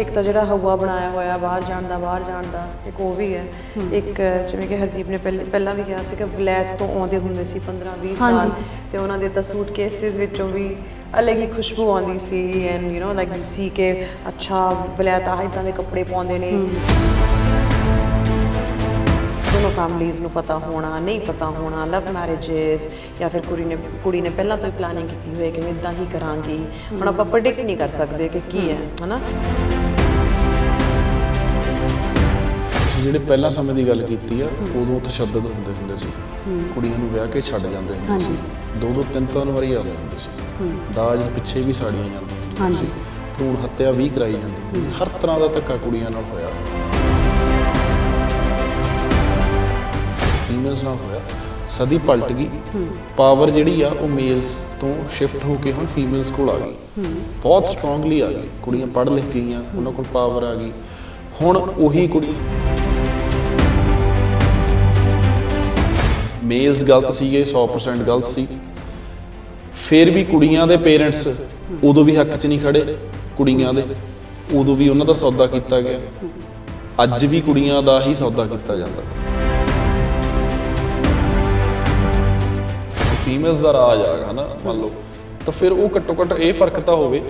ਇੱਕ ਤਾਂ ਜਿਹੜਾ ਹਵਾ ਬਣਾਇਆ ਹੋਇਆ ਬਾਹਰ ਜਾਣ ਦਾ ਬਾਹਰ ਜਾਣ ਦਾ ਇੱਕ ਉਹ ਵੀ ਹੈ। ਇੱਕ ਜਿਵੇਂ ਕਿ ਹਰਦੀਪ ਨੇ ਪਹਿਲੇ ਪਹਿਲਾਂ ਵੀ ਕਿਹਾ ਸੀ ਕਿ ਵਲੈਤ ਤੋਂ ਆਉਂਦੇ ਹੁੰਦੇ ਸੀ 15 20 ਸਾਲ। ਤੇ ਉਹਨਾਂ ਦੇ ਤਾਂ ਸੂਟਕੇਸਿਸ ਵਿੱਚੋਂ ਵੀ ਅਲੱਗ ਹੀ ਖੁਸ਼ਬੂ ਆਉਂਦੀ ਸੀ। And you know like you see ਕਿ ਅੱਛਾ ਵਲੈਤ ਆਹ ਇਦਾਂ ਦੇ ਕੱਪੜੇ ਪਾਉਂਦੇ ਨੇ। ਦੋਨੋਂ ਫੈਮਲੀਆਂ ਨੂੰ ਪਤਾ ਹੋਣਾ ਨਹੀਂ ਪਤਾ ਹੋਣਾ ਲਵ ਮੈਰਿਜਸ ਜਾਂ ਫਿਰ ਕੁੜੀ ਨੇ ਕੁੜੀ ਨੇ ਪਹਿਲਾਂ ਤੋਂ ਹੀ ਪਲਾਨਿੰਗ ਕੀਤੀ ਹੋਈ ਕਿ ਮੈਂ ਇਦਾਂ ਹੀ ਕਰਾਂਗੀ। ਹੁਣ ਆਪਾਂ ਪ੍ਰੈਡਿਕਟ ਨਹੀਂ ਕਰ ਸਕਦੇ ਕਿ ਕੀ ਹੈ ਹਨਾ? ਜਿਹੜੇ ਪਹਿਲਾਂ ਸਮੇਂ ਦੀ ਗੱਲ ਕੀਤੀ ਆ ਉਦੋਂ ਤਸ਼ੱਦਦ ਹੁੰਦੇ ਹੁੰਦੇ ਸੀ। ਕੁੜੀਆਂ ਨੂੰ ਵਿਆਹ ਕੇ ਛੱਡ ਜਾਂਦੇ ਹੁੰਦੇ। ਸੀ। ਦੋ ਦੋ ਤਿੰਨ ਤਿੰਨ ਵਾਰੀ ਆਉਂਦੇ ਹੁੰਦੇ ਸੀ। ਦਾਜ ਪਿੱਛੇ ਵੀ ਸਾੜੀਆਂ ਜਾਂਦੀਆਂ। ਸੀ। ਭਰੂਣ ਹੱਤਿਆ ਵੀ ਕਰਾਈ ਜਾਂਦੀ ਹਰ ਤਰ੍ਹਾਂ ਦਾ ਧੱਕਾ ਕੁੜੀਆਂ ਨਾਲ ਹੋਇਆ। ਫੀਮੇਲਸ ਨਾਲ ਹੋਇਆ, ਸਦੀ ਪਲਟ ਗਈ। ਪਾਵਰ ਜਿਹੜੀ ਆ, ਉਹ ਮੇਲਸ ਤੋਂ ਸ਼ਿਫਟ ਹੋ ਕੇ ਹੁਣ ਫੀਮੇਲਸ ਕੋਲ ਆ ਗਈ। ਬਹੁਤ ਸਟਰੋਂਗਲੀ ਆ ਗਈ। ਕੁੜੀਆਂ ਪੜ੍ਹ ਲਿਖ ਗਈਆਂ, ਉਹਨਾਂ ਕੋਲ ਪਾਵਰ ਆ ਗਈ। ਹੁਣ ਉਹੀ ਕੁੜੀ ਮੇਲਸ ਗਲਤ ਸੀਗੇ 100% ਗਲਤ ਸੀ। ਫਿਰ ਵੀ ਕੁੜੀਆਂ ਦੇ ਪੇਰੈਂਟਸ ਉਦੋਂ ਵੀ ਹੱਕ 'ਚ ਨਹੀਂ ਖੜੇ, ਕੁੜੀਆਂ ਦੇ। ਉਦੋਂ ਵੀ ਉਹਨਾਂ ਦਾ ਸੌਦਾ ਕੀਤਾ ਗਿਆ। ਅੱਜ ਵੀ ਕੁੜੀਆਂ ਦਾ ਹੀ ਸੌਦਾ ਕੀਤਾ ਜਾਂਦਾ। ਫੀਮੇਲਸ ਦਾ ਰਾਜ ਆ ਹਨਾ ਮੰਨ ਲਓ। ਤਾਂ ਫਿਰ ਉਹ ਘੱਟੋ ਘੱਟ ਇਹ ਫ਼ਰਕ ਤਾਂ ਹੋਵੇ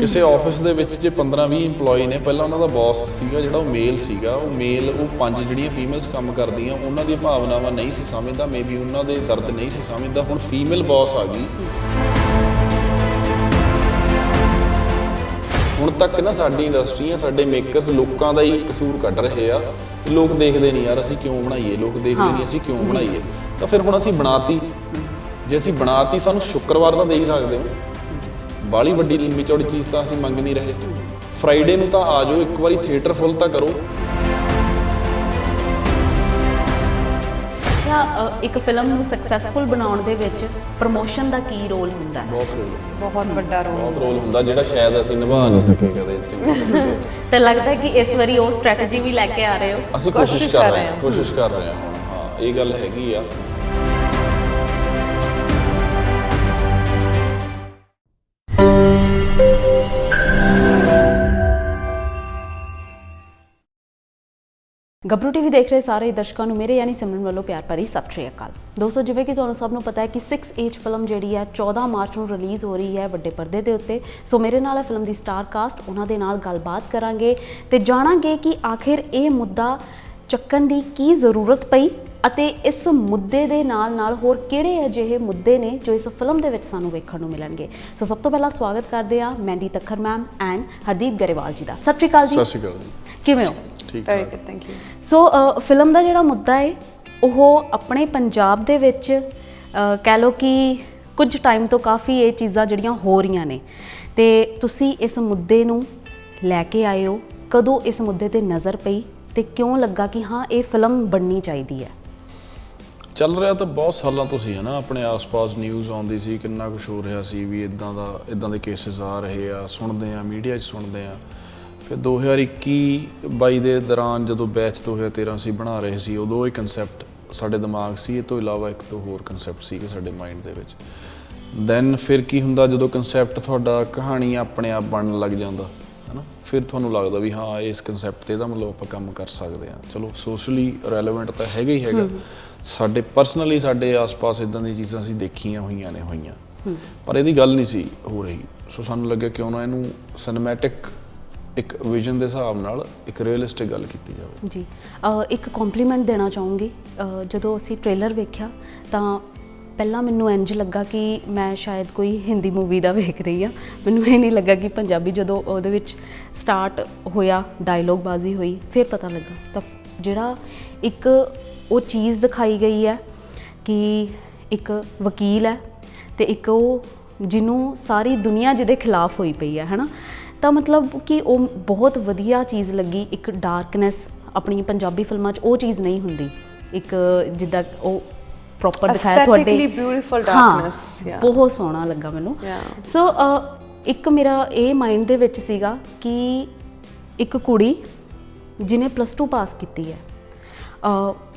ਕਿਸੇ ਆਫਿਸ ਦੇ ਵਿੱਚ ਜੇ 15 20 EMPLOYE ਨੇ ਪਹਿਲਾਂ ਉਹਨਾਂ ਦਾ ਬੌਸ ਸੀਗਾ ਜਿਹੜਾ ਉਹ ਮੇਲ ਸੀਗਾ ਉਹ ਮੇਲ ਉਹ ਪੰਜ ਜਿਹੜੀਆਂ ਫੀਮੇਲਸ ਕੰਮ ਕਰਦੀਆਂ ਉਹਨਾਂ ਦੀਆਂ ਭਾਵਨਾਵਾਂ ਨਹੀਂ ਸੀ ਸਮਝਦਾ ਮੇਬੀ ਉਹਨਾਂ ਦੇ ਦਰਦ ਨਹੀਂ ਸੀ ਸਮਝਦਾ ਹੁਣ ਫੀਮੇਲ ਬੌਸ ਆ ਗਈ। ਹੁਣ ਤੱਕ ਨਾ ਸਾਡੀ ਇੰਡਸਟਰੀ ਆ ਸਾਡੇ ਮੇਕਰਸ ਲੋਕਾਂ ਦਾ ਹੀ ਕਸੂਰ ਕੱਢ ਰਹੇ ਆ ਲੋਕ ਦੇਖਦੇ ਨਹੀਂ ਯਾਰ ਅਸੀਂ ਕਿਉਂ ਬਣਾਈਏ ਲੋਕ ਦੇਖਦੇ ਨਹੀਂ ਅਸੀਂ ਕਿਉਂ ਬਣਾਈਏ। ਤਾਂ ਫਿਰ ਹੁਣ ਅਸੀਂ ਬਣਾਤੀ। ਜੇ ਅਸੀਂ ਬਣਾਤੀ ਸਾਨੂੰ ਸ਼ੁੱਕਰਵਾਰ ਤਾਂ ਦੇ ਹੀ ਸਕਦੇ ਹੋ। ਬਾਲੀ ਵੱਡੀ ਲੰਮੀ ਚੌੜੀ ਚੀਜ਼ ਤਾਂ ਅਸੀਂ ਮੰਗ ਨਹੀਂ ਰਹੇ। ਫਰਾਈਡੇ ਨੂੰ ਤਾਂ ਆ ਜਾਓ ਇੱਕ ਵਾਰੀ ਥੀਏਟਰ ਫੁੱਲ ਤਾਂ ਕਰੋ। ਅੱਛਾ ਅ, ਇੱਕ ਫਿਲਮ ਨੂੰ ਸਕਸੈਸਫੁਲ ਬਣਾਉਣ ਦੇ ਵਿੱਚ ਪ੍ਰੋਮੋਸ਼ਨ ਦਾ ਕੀ ਰੋਲ ਹੁੰਦਾ? ਹੈ ਬਹੁਤ ਰੋਲ ਬਹੁਤ ਵੱਡਾ ਰੋਲ ਬਹੁਤ ਰੋਲ ਹੁੰਦਾ ਜਿਹੜਾ ਸ਼ਾਇਦ ਅਸੀਂ ਨਿਭਾ ਨਹੀਂ ਸਕੇ ਕਦੇ ਚੰਗੇ ਨਾਲ। ਤੇ ਲੱਗਦਾ ਹੈ ਕਿ ਇਸ ਵਾਰੀ ਉਹ ਸਟ੍ਰੈਟਜੀ ਵੀ ਲੈ ਕੇ ਆ ਰਹੇ ਹੋ? ਅਸੀਂ ਕੋਸ਼ਿਸ਼ ਕਰ ਰਹੇ ਹਾਂ। ਕੋਸ਼ਿਸ਼ ਕਰ ਰਹੇ ਹਾਂ। ਹਾਂ ਇਹ ਗੱਲ ਹੈਗੀ ਆ। ਗੱਭਰੂ ਟੀਵੀ ਦੇਖ ਰਹੇ ਸਾਰੇ ਦਰਸ਼ਕਾਂ ਨੂੰ ਮੇਰੇ ਯਾਨੀ ਸਿਮਰਨ ਵੱਲੋਂ ਪਿਆਰ ਭਰੀ ਸਤਿ ਸ਼੍ਰੀ ਅਕਾਲ। ਦੋਸਤੋ ਜਿਵੇਂ ਕਿ ਤੁਹਾਨੂੰ ਸਭ ਨੂੰ ਪਤਾ ਹੈ ਕਿ 6 ਏਜ ਫਿਲਮ ਜਿਹੜੀ ਹੈ 14 ਮਾਰਚ ਨੂੰ ਰਿਲੀਜ਼ ਹੋ ਰਹੀ ਹੈ ਵੱਡੇ ਪਰਦੇ ਦੇ ਉੱਤੇ। ਸੋ ਮੇਰੇ ਨਾਲ ਹੈ ਫਿਲਮ ਦੀ ਸਟਾਰ ਕਾਸਟ ਉਹਨਾਂ ਦੇ ਨਾਲ ਗੱਲਬਾਤ ਕਰਾਂਗੇ ਤੇ ਜਾਣਾਂਗੇ ਕਿ ਆਖਿਰ ਇਹ ਮੁੱਦਾ ਚੱਕਣ ਦੀ ਕੀ ਜ਼ਰੂਰਤ ਪਈ ਅਤੇ ਇਸ ਮੁੱਦੇ ਦੇ ਨਾਲ ਨਾਲ ਹੋਰ ਕਿਹੜੇ ਅਜਿਹੇ ਮੁੱਦੇ ਨੇ ਜੋ ਇਸ ਫਿਲਮ ਦੇ ਵਿੱਚ ਸਾਨੂੰ ਵੇਖਣ ਨੂੰ ਮਿਲਣਗੇ। ਸੋ ਸਭ ਤੋਂ ਪਹਿਲਾਂ ਸਵਾਗਤ ਕਰਦੇ ਹਾਂ Mandy Takhar ma'am and Hardeep Grewal ji ਦਾ। ਸਤਿ ਸ਼੍ਰੀ ਅਕਾਲ ਜੀ। ਸਤਿ ਸ਼੍ਰੀ ਅਕਾਲ ਜੀ। ਕਿਵੇਂ ਹੋ? ਠੀਕ good thank you so film ਦਾ ਜਿਹੜਾ ਮੁੱਦਾ ਹੈ ਉਹ ਆਪਣੇ ਪੰਜਾਬ ਦੇ ਵਿੱਚ ਕਹਿ ਲਓ ਕਿ ਕੁਝ ਟਾਈਮ ਤੋਂ ਕਾਫੀ ਇਹ ਚੀਜ਼ਾਂ ਜਿਹੜੀਆਂ ਹੋ ਰਹੀਆਂ ਨੇ। ਤੇ ਤੁਸੀਂ ਇਸ ਮੁੱਦੇ ਨੂੰ ਲੈ ਕੇ ਆਏ ਹੋ ਕਦੋਂ ਇਸ ਮੁੱਦੇ ਤੇ ਨਜ਼ਰ ਪਈ ਤੇ ਕਿਉਂ ਲੱਗਾ ਕਿ ਹਾਂ ਇਹ ਫਿਲਮ ਬਣਨੀ ਚਾਹੀਦੀ ਹੈ? ਚੱਲ ਰਿਹਾ ਤਾਂ ਬਹੁਤ ਸਾਲਾਂ ਤੋਂ ਸੀ ਹਨਾ? ਆਪਣੇ ਆਸ-ਪਾਸ ਨਿਊਜ਼ ਆਉਂਦੀ ਸੀ ਕਿੰਨਾ ਕੁਝ ਹੋ ਰਿਹਾ ਸੀ ਵੀ ਇਦਾਂ ਦਾ ਇਦਾਂ ਦੇ ਕੇਸਿਸ ਆ ਰਹੇ ਆ ਸੁਣਦੇ ਆ ਮੀਡੀਆ 'ਚ ਸੁਣਦੇ ਆ। ਫਿਰ 2021 22 ਦੇ ਦੌਰਾਨ ਜਦੋਂ ਬੈਚ 2013 ਅਸੀਂ ਬਣਾ ਰਹੇ ਸੀ ਉਦੋਂ ਇਹ ਕਨਸੈਪਟ ਸਾਡੇ ਦਿਮਾਗ ਸੀ ਇਹ ਤੋਂ ਇਲਾਵਾ ਇੱਕ ਤੋਂ ਹੋਰ ਕਨਸੈਪਟ ਸੀਗੇ ਸਾਡੇ ਮਾਈਂਡ ਦੇ ਵਿੱਚ। ਦੈਨ ਫਿਰ ਕੀ ਹੁੰਦਾ ਜਦੋਂ ਕਨਸੈਪਟ ਤੁਹਾਡਾ ਕਹਾਣੀ ਆਪਣੇ ਆਪ ਬਣਨ ਲੱਗ ਜਾਂਦਾ ਹਨਾ? ਫਿਰ ਤੁਹਾਨੂੰ ਲੱਗਦਾ ਵੀ ਹਾਂ ਇਸ ਕਨਸੈਪਟ ਤੇ ਇਹਦਾ ਮਤਲਬ ਆਪਾਂ ਕੰਮ ਕਰ ਸਕਦੇ ਹਾਂ। ਚਲੋ ਸੋਸ਼ਲੀ ਰੈਲੇਵੈਂਟ ਤਾਂ ਹੈਗਾ ਹੀ ਹੈਗਾ। ਸਾਡੇ ਪਰਸਨਲੀ ਸਾਡੇ ਆਸ-ਪਾਸ ਇਦਾਂ ਦੀਆਂ ਚੀਜ਼ਾਂ ਅਸੀਂ ਦੇਖੀਆਂ ਹੋਈਆਂ ਨੇ ਹੋਈਆਂ। ਪਰ ਇਹਦੀ ਗੱਲ ਨਹੀਂ ਸੀ ਹੋ ਰਹੀ। ਸੋ ਸਾਨੂੰ ਲੱਗਿਆ ਕਿਉਂ ਨਾ ਇਹਨੂੰ ਸਿਨੇਮੈਟਿਕ ਇੱਕ ਵਿਜ਼ਨ ਦੇ ਹਿਸਾਬ ਨਾਲ ਇੱਕ ਰੀਅਲਿਸਟਿਕ ਗੱਲ ਕੀਤੀ ਜਾਵੇ। ਜੀ। ਇੱਕ ਕੰਪਲੀਮੈਂਟ ਦੇਣਾ ਚਾਹੂੰਗੀ। ਜਦੋਂ ਅਸੀਂ ਟ੍ਰੇਲਰ ਵੇਖਿਆ, ਤਾਂ ਪਹਿਲਾਂ ਮੈਨੂੰ ਇੰਜ ਲੱਗਾ ਕਿ ਮੈਂ ਸ਼ਾਇਦ ਕੋਈ ਹਿੰਦੀ ਮੂਵੀ ਦਾ ਵੇਖ ਰਹੀ ਆ ਮੈਨੂੰ ਇਹ ਨਹੀਂ ਲੱਗਾ ਕਿ ਪੰਜਾਬੀ ਜਦੋਂ ਉਹਦੇ ਵਿੱਚ ਸਟਾਰਟ ਹੋਇਆ ਡਾਇਲੋਗ ਬਾਜ਼ੀ ਹੋਈ, ਫਿਰ ਪਤਾ ਲੱਗਾ। ਤਾਂ ਜਿਹੜਾ ਇੱਕ ਉਹ ਚੀਜ਼ ਦਿਖਾਈ ਗਈ ਹੈ ਕਿ ਇੱਕ ਵਕੀਲ ਹੈ ਤੇ ਇੱਕ ਉਹ ਜਿਹਨੂੰ ਸਾਰੀ ਦੁਨੀਆ ਜਿਹਦੇ ਖਿਲਾਫ ਹੋਈ ਪਈ ਹੈ, ਹਨਾ? ਤਾਂ ਮਤਲਬ ਕਿ ਉਹ ਬਹੁਤ ਵਧੀਆ ਚੀਜ਼ ਲੱਗੀ ਇੱਕ ਡਾਰਕਨੈਸ ਆਪਣੀ ਪੰਜਾਬੀ ਫਿਲਮਾਂ 'ਚ ਉਹ ਚੀਜ਼ ਨਹੀਂ ਹੁੰਦੀ ਇੱਕ ਜਿੱਦਾਂ ਉਹ ਪ੍ਰੋਪਰ ਦਿਖਾਇਆ ਤੁਹਾਡੇ yeah. ਬਹੁਤ ਸੋਹਣਾ ਲੱਗਾ ਮੈਨੂੰ. ਸੋ ਇੱਕ ਮੇਰਾ ਇਹ ਮਾਈਂਡ ਦੇ ਵਿੱਚ ਸੀਗਾ ਕਿ ਇੱਕ ਕੁੜੀ ਜਿਨੇ ਪਲੱਸ 2 ਪਾਸ ਕੀਤੀ ਹੈ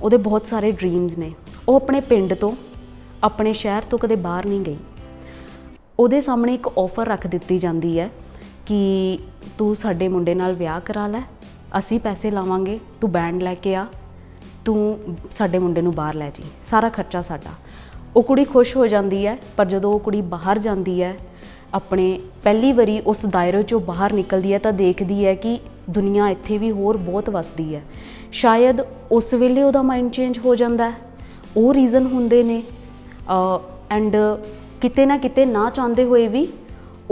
ਉਹਦੇ ਬਹੁਤ ਸਾਰੇ ਡ੍ਰੀਮਸ ਨੇ ਉਹ ਆਪਣੇ ਪਿੰਡ ਤੋਂ ਆਪਣੇ ਸ਼ਹਿਰ ਤੋਂ ਕਦੇ ਬਾਹਰ ਨਹੀਂ ਗਈ ਉਹਦੇ ਸਾਹਮਣੇ ਇੱਕ ਆਫਰ ਰੱਖ ਦਿੱਤੀ ਜਾਂਦੀ ਹੈ ਕਿ ਤੂੰ ਸਾਡੇ ਮੁੰਡੇ ਨਾਲ ਵਿਆਹ ਕਰਾ ਲੈ, ਅਸੀਂ ਪੈਸੇ ਲਾਵਾਂਗੇ, ਤੂੰ ਬੈਂਡ ਲੈ ਕੇ ਆ, ਤੂੰ ਸਾਡੇ ਮੁੰਡੇ ਨੂੰ ਬਾਹਰ ਲੈ ਜੀ, ਸਾਰਾ ਖਰਚਾ ਸਾਡਾ। ਉਹ ਕੁੜੀ ਖੁਸ਼ ਹੋ ਜਾਂਦੀ ਹੈ, ਪਰ ਜਦੋਂ ਉਹ ਕੁੜੀ ਬਾਹਰ ਜਾਂਦੀ ਹੈ, ਆਪਣੇ ਪਹਿਲੀ ਵਾਰੀ ਉਸ ਦਾਇਰੇ ਚੋਂ ਬਾਹਰ ਨਿਕਲਦੀ ਹੈ, ਤਾਂ ਦੇਖਦੀ ਹੈ ਕਿ ਦੁਨੀਆ ਇੱਥੇ ਵੀ ਹੋਰ ਬਹੁਤ ਵਸਦੀ ਹੈ। ਸ਼ਾਇਦ ਉਸ ਵੇਲੇ ਉਹਦਾ ਮਾਈਂਡ ਚੇਂਜ ਹੋ ਜਾਂਦਾ ਹੈ। ਉਹ ਰੀਜ਼ਨ ਹੁੰਦੇ ਨੇ। ਐਂਡ ਕਿਤੇ ਨਾ ਕਿਤੇ ਨਾ ਚਾਹੁੰਦੇ ਹੋਏ ਵੀ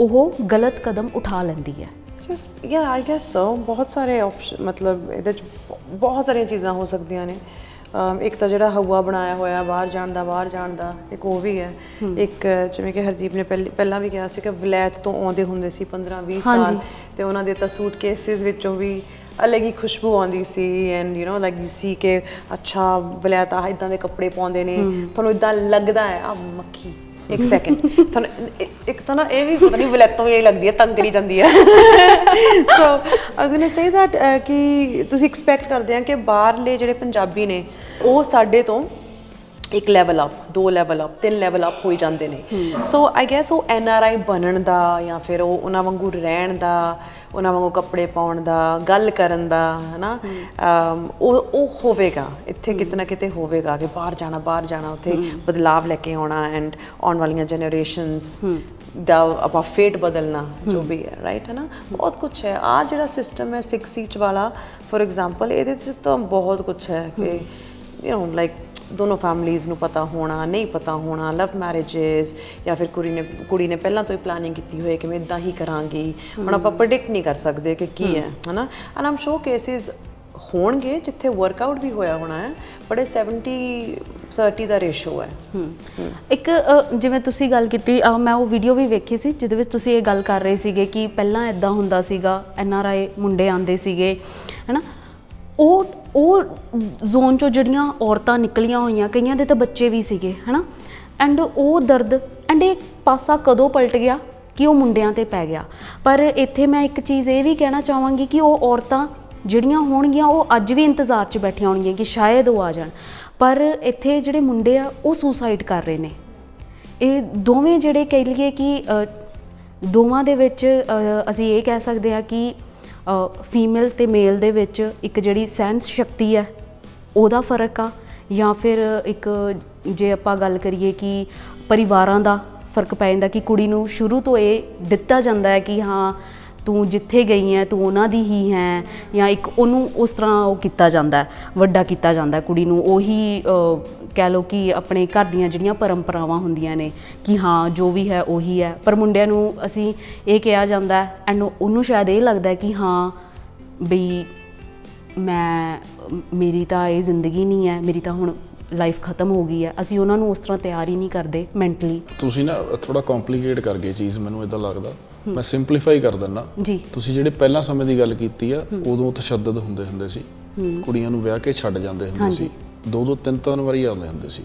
ਉਹ ਗਲਤ ਕਦਮ ਉਠਾ ਲੈਂਦੀ ਹੈ। ਜਸਟ ਯਾ ਆਈ ਗੈਸ ਸੋ ਬਹੁਤ ਸਾਰੇ ਆਪਸ਼ਨ ਮਤਲਬ ਇਹਦੇ ਚ ਬਹੁਤ ਸਾਰੀਆਂ ਚੀਜ਼ਾਂ ਹੋ ਸਕਦੀਆਂ ਨੇ। ਇੱਕ ਤਾਂ ਜਿਹੜਾ ਹਵਾ ਬਣਾਇਆ ਹੋਇਆ ਬਾਹਰ ਜਾਣ ਦਾ ਬਾਹਰ ਜਾਣ ਦਾ ਇੱਕ ਉਹ ਵੀ ਹੈ। ਇੱਕ ਜਿਵੇਂ ਕਿ ਹਰਦੀਪ ਨੇ ਪਹਿਲ- ਵੀ ਕਿਹਾ ਸੀ ਕਿ ਵਲੈਤ ਤੋਂ ਆਉਂਦੇ ਹੁੰਦੇ ਸੀ 15 20 ਸਾਲ। ਤੇ ਉਹਨਾਂ ਦੇ ਤਾਂ ਸੂਟਕੇਸਿਸ ਵਿੱਚੋਂ ਵੀ ਅਲੱਗ ਹੀ ਖੁਸ਼ਬੂ ਆਉਂਦੀ ਸੀ। And you know like you see ਕਿ ਅੱਛਾ ਵਲੈਤ ਆ ਇਦਾਂ ਦੇ ਕੱਪੜੇ ਪਾਉਂਦੇ ਨੇ। ਤੁਹਾਨੂੰ ਇਦਾਂ ਲੱਗਦਾ ਹੈ ਆ ਮੱਖੀ। ਇੱਕ ਸੈਕਿੰਡ ਤੁਹਾਨੂੰ ਇ- ਇੱਕ ਤਾਂ ਨਾ ਇਹ ਵੀ ਪਤਾ ਨਹੀਂ ਵਲੈਤੋਂ ਵੀ ਇਹ ਲੱਗਦੀ ਹੈ, ਤੰਗ ਕਰੀ ਜਾਂਦੀ ਹੈ। ਸੋ ਆਈ ਵਾਸ ਸੇ ਦੈਟ ਕਿ ਤੁਸੀਂ ਐਕਸਪੈਕਟ ਕਰਦੇ ਆ ਕਿ ਬਾਹਰਲੇ ਜਿਹੜੇ ਪੰਜਾਬੀ ਨੇ, ਉਹ ਸਾਡੇ ਤੋਂ ਇੱਕ ਲੈਵਲ ਅਪ ਦੋ ਲੈਵਲ ਅਪ ਤਿੰਨ ਲੈਵਲ ਅਪ ਹੋਈ ਜਾਂਦੇ ਨੇ। ਸੋ ਆਈ ਗੈਸ ਉਹ ਐਨ ਆਰ ਆਈ ਬਣਨ ਦਾ ਜਾਂ ਫਿਰ ਉਹ ਉਹਨਾਂ ਵਾਂਗੂ ਰਹਿਣ ਦਾ ਉਹਨਾਂ ਵਾਂਗੂ ਕੱਪੜੇ ਪਾਉਣ ਦਾ ਗੱਲ ਕਰਨ ਦਾ ਹਨਾ? ਅਮ, ਉਹ ਉਹ ਹੋਵੇਗਾ। ਇੱਥੇ ਕਿਤੇ ਨਾ ਕਿਤੇ ਹੋਵੇਗਾ ਕਿ ਬਾਹਰ ਜਾਣਾ ਬਾਹਰ ਜਾਣਾ ਉੱਥੇ ਬਦਲਾਵ ਲੈ ਕੇ ਆਉਣਾ ਐਂਡ ਆਉਣ ਵਾਲੀਆਂ ਜਨਰੇਸ਼ਨਸ ਦਾ ਆਪਾਂ ਫੇਟ ਬਦਲਣਾ ਜੋ ਵੀ ਹੈ ਰਾਈਟ ਹੈ ਨਾ ਬਹੁਤ ਕੁਝ ਹੈ। ਆ ਜਿਹੜਾ ਸਿਸਟਮ ਹੈ 6 ਸੀਚ ਵਾਲਾ ਫੋਰ ਐਗਜ਼ਾਮਪਲ ਇਹਦੇ ਚ ਤਾਂ ਬਹੁਤ ਕੁਝ ਹੈ ਕਿ ਯੂ نو ਲਾਈਕ ਦੋਨੋਂ ਫੈਮਲੀਜ਼ ਨੂੰ ਪਤਾ ਹੋਣਾ ਨਹੀਂ ਪਤਾ ਹੋਣਾ ਲਵ ਮੈਰਿਜਸ ਜਾਂ ਫਿਰ ਕੁੜੀ ਨੇ ਕੁੜੀ ਨੇ ਪਹਿਲਾਂ ਤੋਂ ਹੀ ਪਲਾਨਿੰਗ ਕੀਤੀ ਹੋਈ ਕਿ ਮੈਂ ਇਦਾਂ ਹੀ ਕਰਾਂਗੀ। ਹੁਣ ਆਪਾਂ ਪ੍ਰੈਡਿਕਟ ਨਹੀਂ ਕਰ ਸਕਦੇ ਕਿ ਕੀ ਹੈ ਹਨਾ? ਐਂਡ ਆਮ ਸ਼ੋ ਕੇਸਿਸ ਹੋਣਗੇ ਜਿੱਥੇ ਵਰਕਆਊਟ ਵੀ ਹੋਇਆ ਹੋਣਾ ਹੈ ਬਟ ਇਹ 70 30 ਦਾ ਰੇਸ਼ੋ ਹੈ। ਇੱਕ ਜਿਵੇਂ ਤੁਸੀਂ ਗੱਲ ਕੀਤੀ ਮੈਂ ਉਹ ਵੀਡੀਓ ਵੀ ਵੇਖੀ ਸੀ ਜਿਹਦੇ ਵਿੱਚ ਤੁਸੀਂ ਇਹ ਗੱਲ ਕਰ ਰਹੇ ਸੀਗੇ ਕਿ ਪਹਿਲਾਂ ਇਦਾਂ ਹੁੰਦਾ ਸੀਗਾ ਐਨ ਆਰ ਆਈ ਮੁੰਡੇ ਆਂਦੇ ਸੀਗੇ ਹੈਨਾ? ਉਹ ਉਹ ਜ਼ੋਨ ਚੋਂ ਜਿਹੜੀਆਂ ਔਰਤਾਂ ਨਿਕਲੀਆਂ ਹੋਈਆਂ, ਕਈਆਂ ਦੇ ਤਾਂ ਬੱਚੇ ਵੀ ਸੀਗੇ, ਹੈਨਾ? ਐਂਡ ਉਹ ਦਰਦ ਐਂਡ ਇਹ ਪਾਸਾ ਕਦੋਂ ਪਲਟ ਗਿਆ? ਕਿ ਉਹ ਮੁੰਡਿਆਂ ਤੇ ਪੈ ਗਿਆ। ਪਰ ਇੱਥੇ ਮੈਂ ਇੱਕ ਚੀਜ਼ ਇਹ ਵੀ ਕਹਿਣਾ ਚਾਹਾਂਗੀ ਕਿ ਉਹ ਔਰਤਾਂ ਜਿਹੜੀਆਂ ਹੋਣਗੀਆਂ, ਉਹ ਅੱਜ ਵੀ ਇੰਤਜ਼ਾਰ 'ਚ ਬੈਠੀਆਂ ਹੋਣਗੀਆਂ ਕਿ ਸ਼ਾਇਦ ਉਹ ਆ ਜਾਣ। ਪਰ ਇੱਥੇ ਜਿਹੜੇ ਮੁੰਡੇ ਆ, ਉਹ ਸੁਸਾਈਡ ਕਰ ਰਹੇ ਨੇ। ਇਹ ਦੋਵੇਂ ਜਿਹੜੇ ਕਹਿ ਲਈਏ ਕਿ ਦੋਵਾਂ ਦੇ ਵਿੱਚ ਅਸੀਂ ਇਹ ਕਹਿ ਸਕਦੇ ਆ ਕਿ ਫੀਮੇਲ ਤੇ ਮੇਲ ਦੇ ਵਿੱਚ ਇੱਕ ਜਿਹੜੀ ਸੈਂਸ ਸ਼ਕਤੀ ਹੈ, ਉਹਦਾ ਫ਼ਰਕ ਆ? ਜਾਂ ਫਿਰ ਇੱਕ ਜੇ ਆਪਾਂ ਗੱਲ ਕਰੀਏ ਕਿ ਪਰਿਵਾਰਾਂ ਦਾ ਫ਼ਰਕ ਪੈ ਜਾਂਦਾ ਕਿ ਕੁੜੀ ਨੂੰ ਸ਼ੁਰੂ ਤੋਂ ਇਹ ਦਿੱਤਾ ਜਾਂਦਾ ਹੈ ਕਿ ਹਾਂ, ਤੂੰ ਜਿੱਥੇ ਗਈ ਹੈ, ਤੂੰ ਉਹਨਾਂ ਦੀ ਹੀ ਹੈ, ਜਾਂ ਇੱਕ ਉਹਨੂੰ ਉਸ ਤਰ੍ਹਾਂ ਉਹ ਕੀਤਾ ਜਾਂਦਾ ਵੱਡਾ ਕੀਤਾ ਜਾਂਦਾ ਕੁੜੀ ਨੂੰ, ਉਹੀ ਕਹਿ ਲਓ ਕਿ ਆਪਣੇ ਘਰ ਦੀਆਂ ਜਿਹੜੀਆਂ ਪਰੰਪਰਾਵਾਂ ਹੁੰਦੀਆਂ ਨੇ ਕਿ ਹਾਂ ਜੋ ਵੀ ਹੈ ਉਹੀ ਹੈ। ਪਰ ਮੁੰਡਿਆਂ ਨੂੰ ਅਸੀਂ ਇਹ ਕਿਹਾ ਜਾਂਦਾ ਐਂਡ ਉਹਨੂੰ ਸ਼ਾਇਦ ਇਹ ਲੱਗਦਾ ਕਿ ਹਾਂ ਬਈ ਮੈਂ ਮੇਰੀ ਤਾਂ ਇਹ ਜ਼ਿੰਦਗੀ ਨਹੀਂ ਹੈ ਮੇਰੀ ਤਾਂ ਹੁਣ ਲਾਈਫ ਖਤਮ ਹੋ ਗਈ ਹੈ। ਅਸੀਂ ਉਹਨਾਂ ਨੂੰ ਉਸ ਤਰ੍ਹਾਂ ਤਿਆਰ ਹੀ ਨਹੀਂ ਕਰਦੇ ਮੈਂਟਲੀ ਤੁਸੀਂ ਨਾ ਥੋੜਾ ਕੰਪਲਿਕੇਟ ਕਰ ਗਏ ਚੀਜ਼ ਮੈਨੂੰ ਇਦਾਂ ਲੱਗਦਾ। ਮੈਂ ਸਿੰਪਲੀਫਾਈ ਕਰ ਦਿੰਦਾ। ਜੀ। ਤੁਸੀਂ ਜਿਹੜੇ ਪਹਿਲਾਂ ਸਮੇਂ ਦੀ ਗੱਲ ਕੀਤੀ ਆ ਉਦੋਂ ਤਸ਼ੱਦਦ ਹੁੰਦੇ ਹੁੰਦੇ ਸੀ। ਕੁੜੀਆਂ ਨੂੰ ਵਿਆਹ ਕੇ ਛੱਡ ਜਾਂਦੇ ਹੁੰਦੇ ਸੀ। ਦੋ ਦੋ ਤਿੰਨ ਤਿੰਨ ਵਾਰੀ ਆਉਂਦੇ ਹੁੰਦੇ ਸੀ।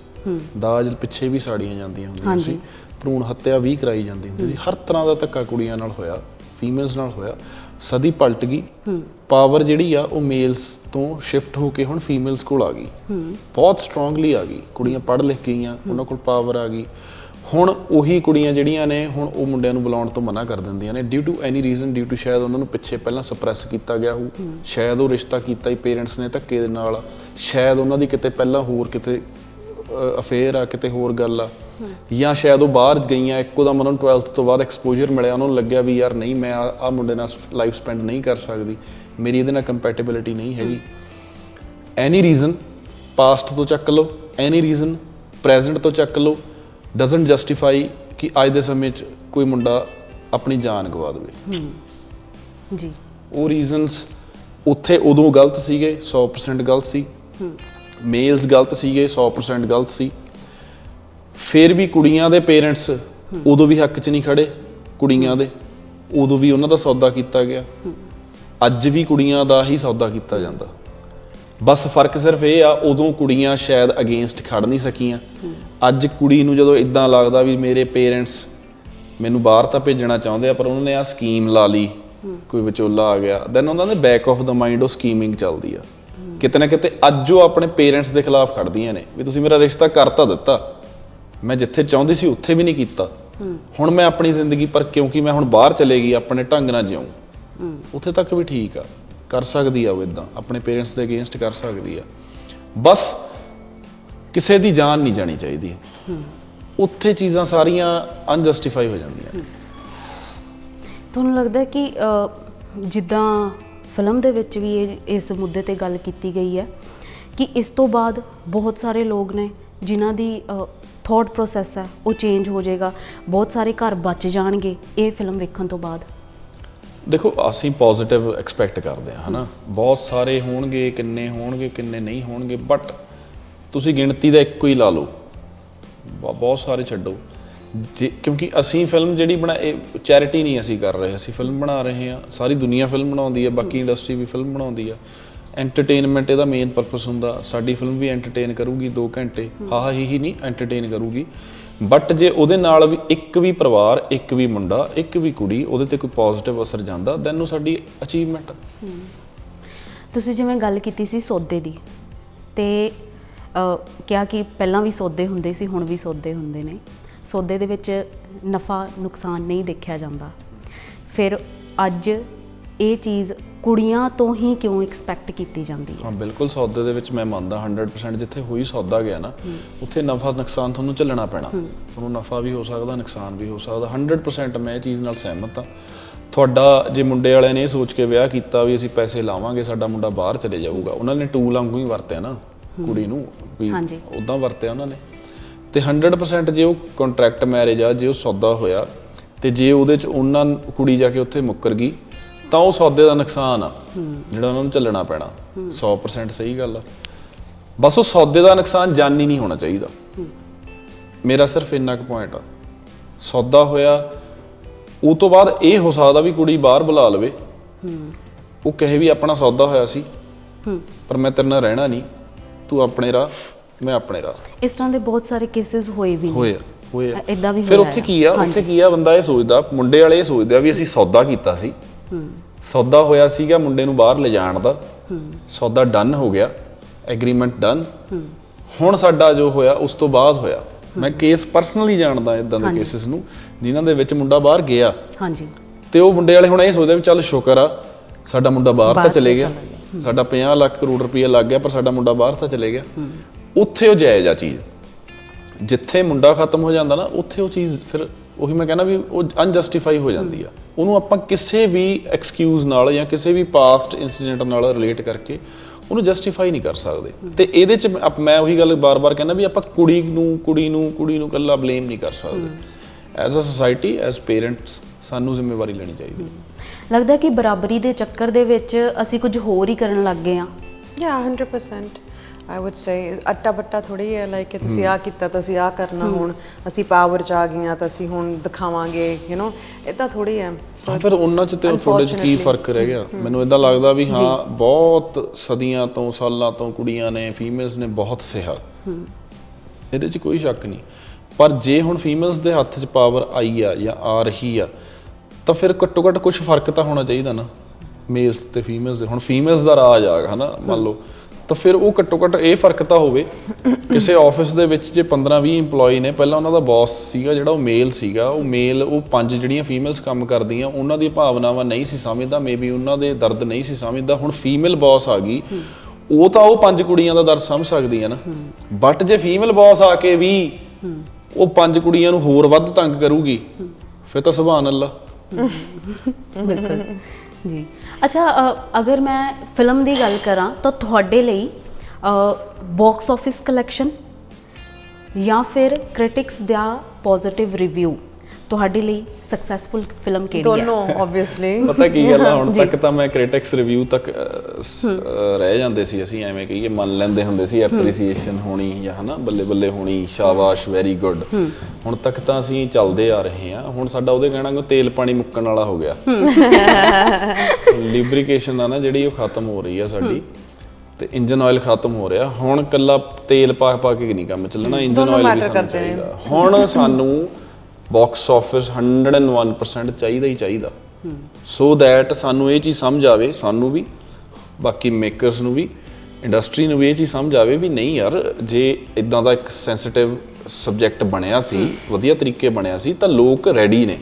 ਦਾਜ ਪਿੱਛੇ ਵੀ ਸਾੜੀਆਂ ਜਾਂਦੀਆਂ ਹੁੰਦੀਆਂ ਸੀ। ਭਰੂਣ ਹੱਤਿਆ ਵੀ ਕਰਾਈ ਜਾਂਦੀ ਹੁੰਦੀ ਸੀ। ਹਰ ਤਰ੍ਹਾਂ ਦਾ ਧੱਕਾ ਕੁੜੀਆਂ ਨਾਲ ਹੋਇਆ ਫੀਮੇਲਸ ਨਾਲ ਹੋਇਆ। ਸਦੀ ਪਲਟ ਗਈ। ਪਾਵਰ ਜਿਹੜੀ ਆ ਉਹ ਮੇਲਸ ਤੋਂ ਸ਼ਿਫਟ ਹੋ ਕੇ ਹੁਣ ਫੀਮੇਲਸ ਕੋਲ ਆ ਗਈ। ਬਹੁਤ ਸਟਰੋਂਗਲੀ ਆ ਗਈ। ਕੁੜੀਆਂ ਪੜ੍ਹ ਲਿਖ ਗਈਆਂ ਉਹਨਾਂ ਕੋਲ ਪਾਵਰ ਆ ਗਈ। ਹੁਣ ਉਹੀ ਕੁੜੀਆਂ ਜਿਹੜੀਆਂ ਨੇ ਹੁਣ ਉਹ ਮੁੰਡਿਆਂ ਨੂੰ ਬੁਲਾਉਣ ਤੋਂ ਮਨਾ ਕਰ ਦਿੰਦੀਆਂ ਨੇ। Due to any reason due to ਸ਼ਾਇਦ ਉਹਨਾਂ ਨੂੰ ਪਿੱਛੇ ਪਹਿਲਾਂ ਸਪਰੈਸ ਕੀਤਾ ਗਿਆ ਹੋ। ਸ਼ਾਇਦ ਉਹ ਰਿਸ਼ਤਾ ਕੀਤਾ ਹੀ ਪੇਰੈਂਟਸ ਨੇ ਧੱਕੇ ਦੇ ਨਾਲ। ਸ਼ਾਇਦ ਉਹਨਾਂ ਦੀ ਕਿਤੇ ਪਹਿਲਾਂ ਹੋਰ ਕਿਤੇ ਅਫੇਅਰ ਆ ਕਿਤੇ ਹੋਰ ਗੱਲ ਆ। ਜਾਂ ਸ਼ਾਇਦ ਉਹ ਬਾਹਰ ਗਈਆਂ ਇੱਕੋ ਦਾ ਉਹਨਾਂ ਨੂੰ 12th ਤੋਂ ਬਾਅਦ ਐਕਸਪੋਜ਼ਰ ਮਿਲਿਆ ਉਹਨਾਂ ਨੂੰ ਲੱਗਿਆ ਵੀ ਯਾਰ ਨਹੀਂ ਮੈਂ ਆ ਮੁੰਡੇ ਨਾਲ ਲਾਈਫ ਸਪੈਂਡ ਨਹੀਂ ਕਰ ਸਕਦੀ। ਮੇਰੀ ਇਹਦੇ ਨਾਲ ਕੰਪੈਟੀਬਿਲਿਟੀ ਨਹੀਂ ਹੈਗੀ। ਐਨੀ ਰੀਜ਼ਨ ਪਾਸਟ ਤੋਂ ਚੱਕ ਲਓ। ਐਨੀ ਰੀਜ਼ਨ ਪ੍ਰੈਜ਼ੈਂਟ ਤੋਂ ਚੱਕ ਲਓ। ਡਸਨਟ ਜਸਟੀਫਾਈ ਕਿ ਅੱਜ ਦੇ ਸਮੇਂ 'ਚ ਕੋਈ ਮੁੰਡਾ ਆਪਣੀ ਜਾਨ ਗਵਾ ਦੇਵੇ ਜੀ ਉਹ ਰੀਜ਼ਨਸ ਉੱਥੇ ਉਦੋਂ ਗਲਤ ਸੀਗੇ 100% ਗਲਤ ਸੀ ਮੇਲਸ ਗਲਤ ਸੀਗੇ 100% ਗਲਤ ਸੀ ਫਿਰ ਵੀ ਕੁੜੀਆਂ ਦੇ ਪੇਰੈਂਟਸ ਉਦੋਂ ਵੀ ਹੱਕ 'ਚ ਨਹੀਂ ਖੜੇ ਕੁੜੀਆਂ ਦੇ ਉਦੋਂ ਵੀ ਉਹਨਾਂ ਦਾ ਸੌਦਾ ਕੀਤਾ ਗਿਆ ਅੱਜ ਵੀ ਕੁੜੀਆਂ ਦਾ ਹੀ ਸੌਦਾ ਕੀਤਾ ਜਾਂਦਾ ਬਸ ਫ਼ਰਕ ਸਿਰਫ ਇਹ ਆ, ਉਦੋਂ ਕੁੜੀਆਂ ਸ਼ਾਇਦ ਅਗੇਂਸਟ ਖੜ ਨਹੀਂ ਸਕੀਆਂ। ਅੱਜ ਕੁੜੀ ਨੂੰ ਜਦੋਂ ਇਦਾਂ ਲੱਗਦਾ ਵੀ ਮੇਰੇ ਪੇਰੈਂਟਸ ਮੈਨੂੰ ਬਾਹਰ ਤਾਂ ਭੇਜਣਾ ਚਾਹੁੰਦੇ ਆ, ਪਰ ਉਹਨਾਂ ਨੇ ਆ ਸਕੀਮ ਲਾ ਲਈ, ਕੋਈ ਵਿਚੋਲਾ ਆ ਗਿਆ। ਦੈਨ ਉਹਨਾਂ ਦੇ ਬੈਕ ਆਫ ਦਾ ਮਾਈਂਡ ਉਹ ਸਕੀਮਿੰਗ ਚੱਲਦੀ ਆ। ਕਿਤੇ ਨਾ ਕਿਤੇ ਅੱਜ ਉਹ ਆਪਣੇ ਪੇਰੈਂਟਸ ਦੇ ਖਿਲਾਫ ਖੜਦੀਆਂ ਨੇ, ਵੀ ਤੁਸੀਂ ਮੇਰਾ ਰਿਸ਼ਤਾ ਕਰਤਾ ਦਿੱਤਾ। ਮੈਂ ਜਿੱਥੇ ਚਾਹੁੰਦੀ ਸੀ ਉੱਥੇ ਵੀ ਨਹੀਂ ਕੀਤਾ। ਹੁਣ ਮੈਂ ਆਪਣੀ ਜ਼ਿੰਦਗੀ, ਪਰ ਕਿਉਂਕਿ ਮੈਂ ਹੁਣ ਬਾਹਰ ਚਲੇ ਗਈ, ਆਪਣੇ ਢੰਗ ਨਾਲ ਜਿਉਂ, ਉੱਥੇ ਤੱਕ ਵੀ ਠੀਕ ਆ। ਕਰ ਸਕਦੀ ਆ ਉਹ ਇਦਾਂ ਆਪਣੇ ਪੇਰੈਂਟਸ ਦੇ ਅਗੇਂਸਟ ਕਰ ਸਕਦੀ ਆ। ਬਸ ਕਿਸੇ ਦੀ ਜਾਨ ਨਹੀਂ ਜਾਣੀ ਚਾਹੀਦੀ। ਉੱਥੇ ਚੀਜ਼ਾਂ ਸਾਰੀਆਂ ਅਨਜਸਟੀਫਾਈ ਹੋ ਜਾਂਦੀਆਂ। ਤੁਹਾਨੂੰ ਲੱਗਦਾ ਕਿ ਜਿੱਦਾਂ ਫਿਲਮ ਦੇ ਵਿੱਚ ਵੀ ਇਹ, ਇਸ ਮੁੱਦੇ ਤੇ ਗੱਲ ਕੀਤੀ ਗਈ ਹੈ ਕਿ ਇਸ ਤੋਂ ਬਾਅਦ ਬਹੁਤ ਸਾਰੇ ਲੋਕ ਨੇ ਜਿਨ੍ਹਾਂ ਦੀ ਥਾਟ ਪ੍ਰੋਸੈਸ ਹੈ, ਉਹ ਚੇਂਜ ਹੋ ਜਾਏਗਾ। ਬਹੁਤ ਸਾਰੇ ਘਰ ਬਚ ਜਾਣਗੇ ਇਹ ਫਿਲਮ ਵੇਖਣ ਤੋਂ ਬਾਅਦ। ਦੇਖੋ, ਅਸੀਂ ਪੋਜ਼ਿਟਿਵ ਐਕਸਪੈਕਟ ਕਰਦੇ ਹਾਂ, ਹਨਾ? ਬਹੁਤ ਸਾਰੇ ਹੋਣਗੇ, ਕਿੰਨੇ ਹੋਣਗੇ, ਕਿੰਨੇ ਨਹੀਂ ਹੋਣਗੇ ਬਟ ਤੁਸੀਂ ਗਿਣਤੀ ਦਾ ਇੱਕੋ ਹੀ ਲਾ ਲਓ। ਬ- ਬਹੁਤ ਸਾਰੇ ਛੱਡੋ। ਜੇ, ਕਿਉਂਕਿ ਅਸੀਂ ਫਿਲਮ ਜਿਹੜੀ ਬਣਾ ਚੈਰਿਟੀ ਨਹੀਂ ਅਸੀਂ ਕਰ ਰਹੇ। ਅਸੀਂ ਫਿਲਮ ਬਣਾ ਰਹੇ ਹਾਂ। ਸਾਰੀ ਦੁਨੀਆ ਫਿਲਮ ਬਣਾਉਂਦੀ ਹੈ, ਬਾਕੀ ਇੰਡਸਟਰੀ ਵੀ ਫਿਲਮ ਬਣਾਉਂਦੀ ਆ। ਐਂਟਰਟੇਨਮੈਂਟ ਇਹਦਾ ਮੇਨ ਪਰਪਸ ਹੁੰਦਾ। ਸਾਡੀ ਫਿਲਮ ਵੀ ਐਂਟਰਟੇਨ ਕਰੂਗੀ 2 ਘੰਟੇ। ਹਾਂ ਹਾਂ ਹੀ ਹੀ ਨਹੀਂ ਐਂਟਰਟੇਨ ਕਰੂਗੀ। ਬਟ ਜੇ ਉਹਦੇ ਨਾਲ ਵੀ ਇੱਕ ਵੀ ਪਰਿਵਾਰ, ਇੱਕ ਵੀ ਮੁੰਡਾ, ਇੱਕ ਵੀ ਕੁੜੀ ਉਹਦੇ ਤੇ ਕੋਈ ਪੋਜ਼ਿਟਿਵ ਅਸਰ ਜਾਂਦਾ ਦੈਨ ਉਹ ਸਾਡੀ ਅਚੀਵਮੈਂਟ ਤੁਸੀਂ ਜਿਵੇਂ ਗੱਲ ਕੀਤੀ ਸੀ ਸੌਦੇ ਦੀ, ਤੇ ਕਿਹਾ ਕਿ ਪਹਿਲਾਂ ਵੀ ਸੌਦੇ ਹੁੰਦੇ ਸੀ, ਹੁਣ ਵੀ ਸੌਦੇ ਹੁੰਦੇ ਨੇ। ਸੌਦੇ ਦੇ ਵਿੱਚ ਨਫਾ, ਨੁਕਸਾਨ ਨਹੀਂ ਦੇਖਿਆ ਜਾਂਦਾ। ਫਿਰ ਅੱਜ ਇਹ ਚੀਜ਼ ਕੁੜੀਆਂ ਤੋਂ ਹੀ ਕਿਉਂ ਐਕਸਪੈਕਟ ਕੀਤੀ ਜਾਂਦੀ ਹੈ? ਹਾਂ ਬਿਲਕੁਲ ਸੌਦੇ ਦੇ ਵਿੱਚ ਮੈਂ ਮੰਨਦਾ 100% ਜਿੱਥੇ ਹੋਈ ਸੌਦਾ ਗਿਆ ਨਾ ਉੱਥੇ ਨਫਾ ਨੁਕਸਾਨ ਤੁਹਾਨੂੰ ਝੱਲਣਾ ਪੈਣਾ। ਤੁਹਾਨੂੰ ਨਫਾ ਵੀ ਹੋ ਸਕਦਾ ਨੁਕਸਾਨ ਵੀ ਹੋ ਸਕਦਾ। 100% ਮੈਂ ਇਹ ਚੀਜ਼ ਨਾਲ ਸਹਿਮਤ ਹਾਂ। ਤੁਹਾਡਾ ਜੇ ਮੁੰਡੇ ਵਾਲਿਆਂ ਨੇ ਇਹ ਸੋਚ ਕੇ ਵਿਆਹ ਕੀਤਾ ਵੀ ਅਸੀਂ ਪੈਸੇ ਲਾਵਾਂਗੇ ਸਾਡਾ ਮੁੰਡਾ ਬਾਹਰ ਚਲੇ ਜਾਊਗਾ ਉਹਨਾਂ ਨੇ ਟੂਲ ਵਾਂਗੂ ਹੀ ਵਰਤਿਆ ਨਾ ਕੁੜੀ ਨੂੰ ਵੀ। ਉਦਾਂ ਵਰਤਿਆ ਉਹਨਾਂ ਨੇ। ਤੇ 100% ਜੇ ਉਹ ਕੰਟਰੈਕਟ ਮੈਰਿਜ ਆ ਜੇ ਉਹ ਸੌਦਾ ਹੋਇਆ ਤੇ ਜੇ ਉਹਦੇ ਚ ਉਹਨਾਂ ਕੁੜੀ ਜਾ ਕੇ ਉੱਥੇ ਮੁੱਕਰ ਗਈ ਤਾਂ ਉਹ ਸੌਦੇ ਦਾ ਨੁਕਸਾਨ ਆ ਜਿਹੜਾ ਉਹਨਾਂ ਨੂੰ ਚੱਲਣਾ ਪੈਣਾ। 100% ਸਹੀ ਗੱਲ ਆ। ਬਸ ਉਹ ਸੌਦੇ ਦਾ ਨੁਕਸਾਨ ਜਾਨੀ ਨਹੀਂ ਹੋਣਾ ਚਾਹੀਦਾ। ਮੇਰਾ ਸਿਰਫ ਇੰਨਾ ਕੁ ਪੁਆਇੰਟ ਆ। ਸੌਦਾ ਹੋਇਆ ਉਹ ਤੋਂ ਬਾਅਦ ਇਹ ਹੋ ਸਕਦਾ ਵੀ ਕੁੜੀ ਬਾਹਰ ਬੁਲਾ ਲਵੇ। ਉਹ ਕਹੇ ਵੀ ਆਪਣਾ ਸੌਦਾ ਹੋਇਆ ਸੀ ਪਰ ਮੈਂ ਤੇਰੇ ਨਾਲ ਰਹਿਣਾ ਨਹੀਂ। ਤੂੰ ਆਪਣੇ ਰਾਹ ਮੈਂ ਆਪਣੇ ਰਾਹ। ਇਸ ਤਰ੍ਹਾਂ ਦੇ ਬਹੁਤ ਸਾਰੇ ਕੇਸਿਸ ਹੋਏ ਵੀ ਹੋਇਆ ਅ- ਏਦਾਂ ਵੀ ਫਿਰ ਉੱਥੇ। ਕੀ ਆ ਉੱਥੇ ਕੀ ਆ ਬੰਦਾ ਇਹ ਸੋਚਦਾ ਮੁੰਡੇ ਵਾਲੇ ਇਹ ਸੋਚਦੇ ਆ ਵੀ ਅਸੀਂ ਸੌਦਾ ਕੀਤਾ ਸੀ। ਸੌਦਾ ਹੋਇਆ ਸੀਗਾ ਮੁੰਡੇ ਨੂੰ ਬਾਹਰ ਲਿਜਾਣ ਦਾ। ਸੌਦਾ ਡਨ ਹੋ ਗਿਆ ਐਗਰੀਮੈਂਟ ਡਨ। ਹੁਣ ਸਾਡਾ ਜੋ ਹੋਇਆ ਉਸ ਤੋਂ ਬਾਅਦ ਹੋਇਆ। ਮੈਂ ਕੇਸ ਪਰਸਨਲੀ ਜਾਣਦਾ ਇਦਾਂ ਦੇ ਕੇਸਿਸ ਨੂੰ ਜਿਨ੍ਹਾਂ ਦੇ ਵਿੱਚ ਮੁੰਡਾ ਬਾਹਰ ਗਿਆ। ਹਾਂਜੀ। ਤੇ ਉਹ ਮੁੰਡੇ ਵਾਲੇ ਹੁਣ ਇਹ ਸੋਚਦੇ ਵੀ ਚੱਲ ਸ਼ੁਕਰ ਆ ਸਾਡਾ ਮੁੰਡਾ ਬਾਹਰ ਤਾਂ ਚਲੇ ਗਿਆ। ਸਾਡਾ 50 ਲੱਖ ਕਰੋੜ ਰੁਪਏ ਲੱਗ ਗਿਆ ਪਰ ਸਾਡਾ ਮੁੰਡਾ ਬਾਹਰ ਤਾਂ ਚਲੇ ਗਿਆ। ਉੱਥੇ ਉਹ ਜਾਇਜ਼ ਆ ਚੀਜ਼। ਜਿੱਥੇ ਮੁੰਡਾ ਖਤਮ ਹੋ ਜਾਂਦਾ ਨਾ ਉੱਥੇ ਉਹ ਚੀਜ਼ ਫਿਰ ਉਹੀ ਮੈਂ ਕਹਿੰਦਾ ਵੀ ਉਹ ਅਨਜਸਟੀਫਾਈ ਹੋ ਜਾਂਦੀ ਆ। ਉਹਨੂੰ ਆਪਾਂ ਕਿਸੇ ਵੀ ਐਕਸਕਿਊਜ਼ ਨਾਲ ਜਾਂ ਕਿਸੇ ਵੀ ਪਾਸਟ ਇਨਸੀਡੈਂਟ ਨਾਲ ਰਿਲੇਟ ਕਰਕੇ ਉਹਨੂੰ ਜਸਟੀਫਾਈ ਨਹੀਂ ਕਰ ਸਕਦੇ। ਤੇ ਇਹਦੇ ਚ ਮੈਂ- ਉਹੀ ਗੱਲ ਬਾਰ-ਬਾਰ ਕਹਿੰਦਾ ਵੀ ਆਪਾਂ ਕੁੜੀ ਨੂੰ ਕੁੜੀ ਨੂੰ ਕੁੜੀ ਨੂੰ ਇਕੱਲਾ ਬਲੇਮ ਨਹੀਂ ਕਰ ਸਕਦੇ। As a society as parents ਸਾਨੂੰ ਜ਼ਿੰਮੇਵਾਰੀ ਲੈਣੀ ਚਾਹੀਦੀ। ਲੱਗਦਾ ਕਿ ਬਰਾਬਰੀ ਦੇ ਚੱਕਰ ਦੇ ਵਿੱਚ ਅਸੀਂ ਕੁਝ ਹੋਰ ਹੀ ਕਰਨ ਲੱਗ ਗਏ ਆ Yeah, 100%. I would say ਅੱਟਾ ਬੱਟਾ ਥੋੜੀ ਹੈ ਲਾਈਕ ਕਿ ਤੁਸੀਂ ਆ ਕੀਤਾ ਤਾਂ ਅਸੀਂ ਆ ਕਰਨਾ ਹੁਣ ਅਸੀਂ ਪਾਵਰ ਚ ਆ ਗਈਆਂ ਤਾਂ ਅਸੀਂ ਹੁਣ ਦਿਖਾਵਾਂਗੇ ਯੂ نو ਇਦਾਂ ਥੋੜੀ ਹੈ। ਹਾਂ ਫਿਰ ਉਹਨਾਂ ਚ ਤੇ ਤੁਹਾਡੇ ਚ ਕੀ ਫ਼ਰਕ ਰਹਿ ਗਿਆ? ਮੈਨੂੰ ਇਦਾਂ ਲੱਗਦਾ ਵੀ ਹਾਂ ਬਹੁਤ ਸਦੀਆਂ ਤੋਂ ਸਾਲਾਂ ਤੋਂ ਕੁੜੀਆਂ ਨੇ ਫੀਮੇਲਸ ਨੇ ਬਹੁਤ ਸਿਹਾ। ਇਹਦੇ ਚ ਕੋਈ ਸ਼ੱਕ ਨਹੀਂ। ਪਰ ਜੇ ਹੁਣ ਫੀਮੇਲਸ ਦੇ ਹੱਥ 'ਚ ਪਾਵਰ ਆਈ ਆ ਜਾਂ ਆ ਰਹੀ ਆ ਤਾਂ ਫਿਰ ਘੱਟੋ ਘੱਟ ਕੁਝ ਫ਼ਰਕ ਤਾਂ ਹੋਣਾ ਚਾਹੀਦਾ ਨਾ। ਮੇਲਸ ਤੇ ਫੀਮੇਲਸ ਦੇ। ਹੁਣ ਫੀਮੇਲਸ ਦਾ ਰਾਜ ਆ ਹਨਾ ਮੰਨ ਲਓ। ਤਾਂ ਫਿਰ ਉਹ ਘੱਟੋ ਘੱਟ ਇਹ ਫ਼ਰਕ ਤਾਂ ਹੋਵੇ। ਕਿਸੇ ਆਫਿਸ ਦੇ ਵਿੱਚ ਜੇ 15 20 EMPLOYE ਨੇ, ਪਹਿਲਾਂ ਉਹਨਾਂ ਦਾ ਬੌਸ ਸੀਗਾ, ਜਿਹੜਾ ਉਹ ਮੇਲ ਸੀਗਾ। ਉਹ ਮੇਲ ਉਹ ਪੰਜ ਜਿਹੜੀਆਂ ਫੀਮੇਲਸ ਕੰਮ ਕਰਦੀਆਂ, ਉਹਨਾਂ ਦੀ ਭਾਵਨਾਵਾਂ ਨਹੀਂ ਸੀ ਸਮਝਦਾ। ਮੇਬੀ ਉਹਨਾਂ ਦੇ ਦਰਦ ਨਹੀਂ ਸੀ ਸਮਝਦਾ। ਹੁਣ ਫੀਮੇਲ ਬੌਸ ਆ ਗਈ। ਉਹ ਤਾਂ ਉਹ ਪੰਜ ਕੁੜੀਆਂ ਦਾ ਦਰਦ ਸਮਝ ਸਕਦੀ ਹੈ ਨਾ। ਬਟ ਜੇ ਫੀਮੇਲ ਬੌਸ ਆ ਕੇ ਵੀ ਉਹ ਪੰਜ ਕੁੜੀਆਂ ਨੂੰ ਹੋਰ ਵੱਧ ਤੰਗ ਕਰੂਗੀ, ਫਿਰ ਤਾਂ ਸੁਭਾਨ ਅੱਲਾ। ਬਿਲਕੁਲ। ਜੀ। ਅੱਛਾ ਅ, ਅਗਰ ਮੈਂ ਫਿਲਮ ਦੀ ਗੱਲ ਕਰਾਂ ਤਾਂ ਤੁਹਾਡੇ ਲਈ ਬਾਕਸ ਆਫਿਸ ਕਲੈਕਸ਼ਨ ਜਾਂ ਫਿਰ ਕ੍ਰਿਟਿਕਸ ਦਾ ਪੋਜ਼ਿਟਿਵ ਰਿਵਿਊ ਤੁਹਾਡੇ ਲਈ ਸਕਸੈਸਫੁਲ ਫਿਲਮ ਕਿਹੜੀ ਹੈ ਦੋਨੋਂ ਆਬਵੀਅਸਲੀ ਪਤਾ ਕੀ ਗੱਲ ਆ ਹੁਣ ਤੱਕ ਤਾਂ ਮੈਂ ਕ੍ਰਿਟਿਕਸ ਰਿਵਿਊ ਤੱਕ ਰਹਿ ਜਾਂਦੇ ਸੀ ਅਸੀਂ ਐਵੇਂ ਕਹੀਏ ਮੰਨ ਲੈਂਦੇ ਹੁੰਦੇ ਸੀ ਐਪਰੀਸੀਏਸ਼ਨ ਹੋਣੀ ਜਾਂ ਹਨਾ ਬੱਲੇ ਬੱਲੇ ਹੋਣੀ ਸ਼ਾਬਾਸ਼ ਵੈਰੀ ਗੁੱਡ ਹੁਣ ਤੱਕ ਤਾਂ ਅਸੀਂ ਚੱਲਦੇ ਆ ਰਹੇ ਹਾਂ। ਹੁਣ ਸਾਡਾ ਉਹਦੇ ਕਹਿਣਾ ਕਿ ਤੇਲ ਪਾਣੀ ਮੁੱਕਣ ਵਾਲਾ ਹੋ ਗਿਆ। ਲਿਬਰੀਕੇਸ਼ਨ ਆ ਨਾ ਜਿਹੜੀ ਉਹ ਖਤਮ ਹੋ ਰਹੀ ਆ ਸਾਡੀ ਤੇ ਇੰਜਨ ਆਇਲ ਖਤਮ ਹੋ ਰਿਹਾ। ਹੁਣ ਕੱਲਾ ਤੇਲ ਪਾ ਪਾ ਕੇ ਨਹੀਂ ਕੰਮ ਚੱਲਣਾ ਇੰਜਨ ਆਇਲ ਵੀ ਸਾਨੂੰ। ਚਾਹੀਦਾ। ਹੁਣ ਸਾਨੂੰ ਬਾਕਸ ਆਫਿਸ 101% ਚਾਹੀਦਾ ਹੀ ਚਾਹੀਦਾ। ਸੋ ਦੈਟ ਸਾਨੂੰ ਇਹ ਚੀਜ਼ ਸਮਝ ਆਵੇ ਸਾਨੂੰ ਵੀ ਬਾਕੀ ਮੇਕਰਸ ਨੂੰ ਵੀ ਇੰਡਸਟਰੀ ਨੂੰ ਵੀ ਇਹ ਚੀਜ਼ ਸਮਝ ਆਵੇ ਵੀ ਨਹੀਂ ਯਾਰ ਜੇ ਇਦਾਂ ਦਾ ਇੱਕ ਸੈਂਸਿਟਿਵ ਸਬਜੈਕਟ ਬਣਿਆ ਸੀ ਵਧੀਆ ਤਰੀਕੇ ਬਣਿਆ ਸੀ ਤਾਂ ਲੋਕ ਰੈਡੀ ਨੇ।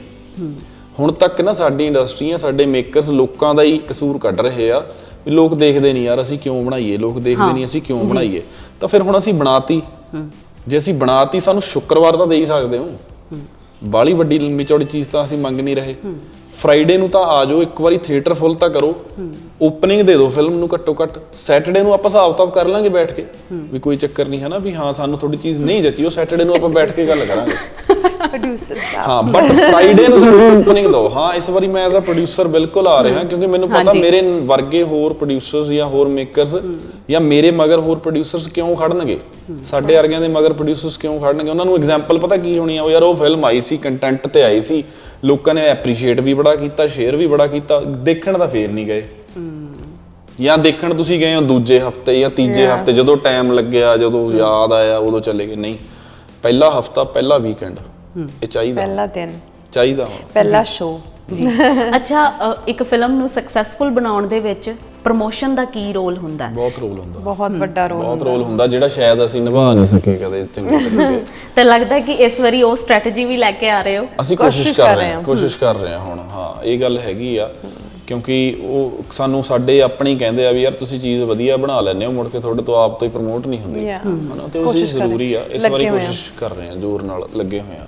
ਹੁਣ ਤੱਕ ਨਾ ਸਾਡੀ ਇੰਡਸਟਰੀਆਂ ਸਾਡੇ ਮੇਕਰਸ ਲੋਕਾਂ ਦਾ ਹੀ ਕਸੂਰ ਕੱਢ ਰਹੇ ਆ ਵੀ ਲੋਕ ਦੇਖਦੇ ਨਹੀਂ ਯਾਰ ਅਸੀਂ ਕਿਉਂ ਬਣਾਈਏ ਲੋਕ ਦੇਖਦੇ ਨਹੀਂ ਅਸੀਂ ਕਿਉਂ ਬਣਾਈਏ। ਤਾਂ ਫਿਰ ਹੁਣ ਅਸੀਂ ਬਣਾਤੀ। ਜੇ ਅਸੀਂ ਬਣਾਤੀ ਸਾਨੂੰ ਸ਼ੁੱਕਰਵਾਰ ਤਾਂ ਦੇ ਹੀ ਸਕਦੇ ਹੋ। ਬਾਲੀ ਵੱਡੀ ਲੰਮੀ ਚੌੜੀ ਚੀਜ਼ ਤਾਂ ਅਸੀਂ ਮੰਗ ਨਹੀਂ ਰਹੇ। ਫਰਾਈਡੇ ਨੂੰ ਤਾਂ ਆ ਜਾਓ ਇੱਕ ਵਾਰੀ ਥੀਏਟਰ ਫੁੱਲ ਤਾਂ ਕਰੋ। ਓਪਨਿੰਗ ਦੇ ਦਿਓ ਫਿਲਮ ਨੂੰ ਘੱਟੋ ਘੱਟ। ਸੈਟਰਡੇ ਨੂੰ ਆਪਾਂ ਹਿਸਾਬ ਕਿਤਾਬ ਕਰ ਲਾਂਗੇ ਬੈਠ ਕੇ। ਵੀ ਕੋਈ ਚੱਕਰ ਨਹੀਂ ਹੈ ਨਾ ਵੀ ਹਾਂ ਸਾਨੂੰ ਥੋੜੀ ਚੀਜ਼ ਨਹੀਂ ਜੱਚੀ ਉਹ ਸੈਟਰਡੇ ਨੂੰ ਆਪਾਂ ਬੈਠ ਕੇ ਗੱਲ ਕਰਾਂਗੇ। ਪ੍ਰੋਡਿਊਸਰ ਸਾਹਿਬ। ਹਾਂ ਬਟ ਫਰਾਈਡੇ ਨੂੰ ਸਾਨੂੰ ਓਪਨਿੰਗ ਦਿਓ। ਹਾਂ ਇਸ ਵਾਰੀ ਮੈਂ ਐਜ਼ ਅ ਪ੍ਰੋਡਿਊਸਰ ਬਿਲਕੁਲ ਆ ਰਿਹਾ ਕਿਉਂਕਿ ਮੈਨੂੰ ਪਤਾ। ਮੇਰੇ ਵਰਗੇ ਹੋਰ ਪ੍ਰੋਡਿਊਸਰਸ ਜਾਂ ਹੋਰ ਮੇਕਰਸ ਜਾਂ ਮੇਰੇ ਮਗਰ ਹੋਰ ਪ੍ਰੋਡਿਊਸਰਸ ਕਿਉਂ ਖੜਨਗੇ? ਸਾਡੇ ਵਰਗਿਆਂ ਦੇ ਮਗਰ ਪ੍ਰੋਡਿਊਸਰਸ ਕਿਉਂ ਖੜਨਗੇ? ਉਹਨਾਂ ਨੂੰ ਐਗਜ਼ਾਮਪਲ ਪਤਾ ਕੀ ਹੋਣੀ ਆ? ਉਹ ਯਾਰ ਉਹ ਫਿਲਮ ਆਈ ਸੀ ਕੰਟੈਂਟ ਤੇ ਆਈ ਸੀ। ਲੋਕਾਂ ਨੇ ਐਪਰੀਸ਼ੀਏਟ ਵੀ ਬੜਾ ਕੀਤਾ ਸ਼ੇਅਰ ਵੀ ਬੜਾ ਕੀਤਾ। ਦੇਖਣ ਤਾਂ ਫੇਰ ਨਹੀਂ ਗਏ। ਜਾਂ ਦੇਖਣ ਤੁਸੀਂ ਗਏ ਹੋ ਦੂਜੇ ਹਫ਼ਤੇ ਜਾਂ ਤੀਜੇ. ਹਫ਼ਤੇ ਜਦੋਂ ਟਾਈਮ ਲੱਗਿਆ ਜਦੋਂ ਯਾਦ ਆਇਆ ਉਦੋਂ ਚਲੇ ਗਏ। ਨਹੀਂ ਪਹਿਲਾ ਹਫਤਾ ਪਹਿਲਾ ਵੀਕਐਂਡ ਇਹ ਚਾਹੀਦਾ। ਪਹਿਲਾ ਦਿਨ। ਚਾਹੀਦਾ ਹੁਣ ਪਹਿਲਾ ਸ਼ੋਅ ਜੀ। ਅੱਛਾ ਅ, ਇੱਕ ਫਿਲਮ ਨੂੰ ਸਕਸੈਸਫੁਲ ਬਣਾਉਣ ਦੇ ਵਿੱਚ ਪ੍ਰੋਮੋਸ਼ਨ ਦਾ ਕੀ ਰੋਲ ਹੁੰਦਾ? ਹੈ ਬਹੁਤ ਰੋਲ ਹੁੰਦਾ। ਬਹੁਤ ਵੱਡਾ ਰੋਲ ਬਹੁਤ ਰੋਲ ਹੁੰਦਾ ਜਿਹੜਾ ਸ਼ਾਇਦ ਅਸੀਂ ਨਿਭਾ ਨਹੀਂ ਸਕੇ ਕਦੇ ਚੰਗੇ ਤਰੀਕੇ। ਤੇ ਲੱਗਦਾ ਕਿ ਇਸ ਵਾਰੀ ਉਹ ਸਟ੍ਰੈਟਜੀ ਵੀ ਲੈ ਕੇ ਆ ਰਹੇ ਹੋ? ਅਸੀਂ ਕੋਸ਼ਿਸ਼ ਕਰ ਰਹੇ ਹਾਂ ਕੋਸ਼ਿਸ਼ ਕਰ ਰਹੇ ਹਾਂ ਹੁਣ ਹਾਂ ਇਹ ਗੱਲ ਹੈਗੀ ਆ। ਕਿਉਂਕਿ ਉਹ ਸਾਨੂੰ ਸਾਡੇ ਆਪਣੇ ਹੀ ਕਹਿੰਦੇ ਆ ਵੀ ਯਾਰ ਤੁਸੀਂ ਚੀਜ਼ ਵਧੀਆ ਬਣਾ ਲੈਂਦੇ ਹੋ ਮੁੜ ਕੇ ਤੁਹਾਡੇ ਤੋਂ ਆਪ ਤੋਂ ਹੀ ਪ੍ਰਮੋਟ ਨਹੀਂ ਹੁੰਦੀ। Yeah. ਹਨਾ ਤੇ ਉਹ ਚੀਜ਼ ਜ਼ਰੂਰੀ ਆ। ਇਸ ਵਾਰੀ। ਕੋਸ਼ਿਸ਼ ਕਰ ਰਹੇ ਹਾਂ ਜ਼ੋਰ ਨਾਲ ਲੱਗੇ ਹੋਏ ਆ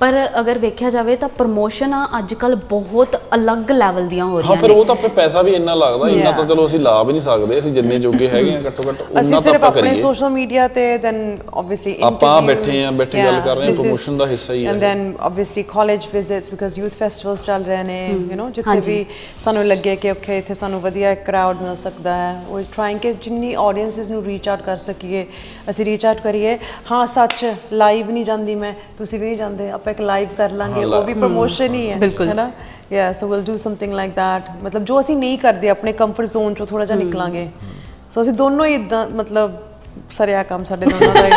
ਪਰ ਅਗਰ ਵੇਖਿਆ ਜਾਵੇ ਤਾਂ ਪ੍ਰਮੋਸ਼ਨਾਂ ਅੱਜ ਕੱਲ ਬਹੁਤ ਅਲੱਗ ਲੈਵਲ ਦੀਆਂ ਹੋ ਹਾਂ ਫਿਰ ਉਹ ਤਾਂ ਫਿਰ ਪੈਸਾ ਵੀ ਇੰਨਾ ਲੱਗਦਾ ਇੰਨਾ ਤਾਂ ਚਲੋ ਅਸੀਂ ਲਾ ਵੀ ਨਹੀਂ ਸਕਦੇ ਅਸੀਂ ਜਿੰਨੇ ਜੋਗੇ ਹੈਗੇ ਆ ਘੱਟੋ ਘੱਟ ਅਸੀਂ ਉਹਨਾਂ ਤਾਂ ਸਿਰਫ ਆਪਣੇ ਸੋਸ਼ਲ ਮੀਡੀਆ ਤੇ ਦੈਨ ਆਬਵੀਅਸਲੀ ਆਪਾਂ ਬੈਠੇ ਹਾਂ, ਬੈਠੇ ਗੱਲ ਕਰ ਰਹੇ ਹਾਂ, promotion ਦਾ ਹਿੱਸਾ ਹੀ ਹੈ। And then obviously college visits because youth festivals ਚੱਲ ਰਹੇ ਨੇ ਯੂ نو ਜਿੱਥੇ ਵੀ ਸਾਨੂੰ ਲੱਗੇ ਕਿ ਓਕੇ ਇੱਥੇ ਸਾਨੂੰ ਵਧੀਆ ਕਰਾਊਡ ਮਿਲ ਸਕਦਾ ਹੈ। ਉਹ ਟ੍ਰਾਈਂਗ ਕਿ ਜਿੰਨੀ ਆਡੀਅנס ਨੂੰ ਰੀਚ ਆਊਟ ਕਰ ਸਕੀਏ ਅਸੀਂ ਰੀਚ ਆਊਟ ਕਰੀਏ। ਹਾਂ ਸੱਚ ਲਾਈਵ ਨਹੀਂ ਜਾਂਦੀ ਮੈਂ ਤੁਸੀਂ ਵੀ ਨਹੀਂ ਜਾਂਦੇ ਆਪਾਂ ਇੱਕ ਲਾਈਵ ਕਰ ਲਾਂਗੇ ਉਹ ਵੀ ਪ੍ਰੋਮੋਸ਼ਨ ਹੀ ਹੈ ਬਿਲਕੁਲ। ਹੈ ਨਾ? Yeah so will do something like that ਮਤਲਬ ਜੋ ਅਸੀਂ ਨਹੀਂ ਕਰਦੇ ਆਪਣੇ ਕੰਫਰਟ ਜ਼ੋਨ ਚੋਂ ਥੋੜਾ ਜਿਹਾ ਨਿਕਲਾਂਗੇ। ਸੋ ਅਸੀਂ ਦੋਨੋਂ ਹੀ ਇਦਾਂ ਮਤਲਬ ਸਰਿਆ ਕੰਮ ਸਾਡੇ ਦੋਨੋਂ ਦਾ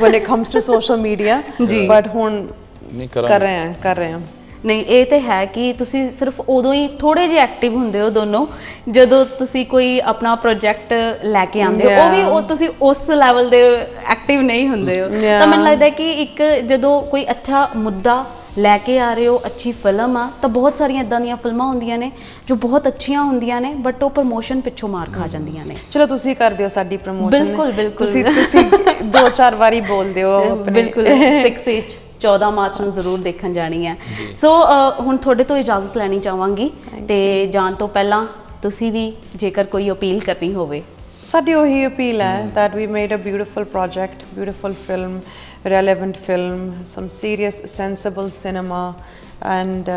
when it comes to social media. But ਹੁਣ ਨਹੀਂ ਕਰ ਰਹੇ ਹਾਂ ਕਰ ਰਹੇ ਹਾਂ। ਨਹੀਂ ਇਹ ਤੇ ਹੈ ਕਿ ਤੁਸੀਂ ਸਿਰਫ ਉਦੋਂ ਹੀ ਥੋੜੇ ਜਿਹੇ ਐਕਟਿਵ ਹੁੰਦੇ ਹੋ ਦੋਨੋਂ ਜਦੋਂ ਤੁਸੀਂ ਕੋਈ ਆਪਣਾ ਪ੍ਰੋਜੈਕਟ ਲੈ ਕੇ ਆਉਂਦੇ ਹੋ। ਉਹ ਵੀ ਉਹ ਤੁਸੀਂ ਉਸ ਲੈਵਲ ਦੇ ਐਕਟਿਵ ਨਹੀਂ ਹੁੰਦੇ ਹੋ. ਤਾਂ ਮੈਨੂੰ ਲੱਗਦਾ ਕਿ ਇੱਕ ਜਦੋਂ ਕੋਈ ਅੱਛਾ ਮੁੱਦਾ ਲੈ ਕੇ ਆ ਰਹੇ ਹੋ ਅੱਛੀ ਫਿਲਮ ਆ ਤਾਂ ਬਹੁਤ ਸਾਰੀਆਂ ਇਦਾਂ ਦੀਆਂ ਫਿਲਮਾਂ ਹੁੰਦੀਆਂ ਨੇ ਜੋ ਬਹੁਤ ਅੱਛੀਆਂ ਹੁੰਦੀਆਂ ਨੇ ਬਟ ਉਹ ਪ੍ਰਮੋਸ਼ਨ ਪਿੱਛੋਂ ਮਾਰ ਖਾ ਜਾਂਦੀਆਂ ਨੇ। ਚਲੋ ਤੁਸੀਂ ਕਰਦੇ ਹੋ ਸਾਡੀ ਪ੍ਰਮੋਸ਼ਨ ਬਿਲਕੁਲ, ਬਿਲਕੁਲ। ਤੁਸੀਂ ਤੁਸੀਂ ਦੋ ਚਾਰ ਵਾਰੀ ਬੋਲਦੇ ਹੋ ਆਪਣੇ ਬਿਲਕੁਲ 6 ਇੰਚ 14 ਮਾਰਚ ਨੂੰ ਜ਼ਰੂਰ ਦੇਖਣ ਜਾਣੀ ਹੈ ਸੋ ਅ, ਹੁਣ ਤੁਹਾਡੇ ਤੋਂ ਇਜਾਜ਼ਤ ਲੈਣੀ ਚਾਹਾਂਗੀ ਤੇ ਜਾਣ ਤੋਂ ਪਹਿਲਾਂ ਤੁਸੀਂ ਵੀ ਜੇਕਰ ਕੋਈ ਅਪੀਲ ਕਰਨੀ ਹੋਵੇ ਸਾਡੀ ਉਹੀ ਅਪੀਲ ਹੈ that we made a beautiful project beautiful film relevant film some serious sensible cinema and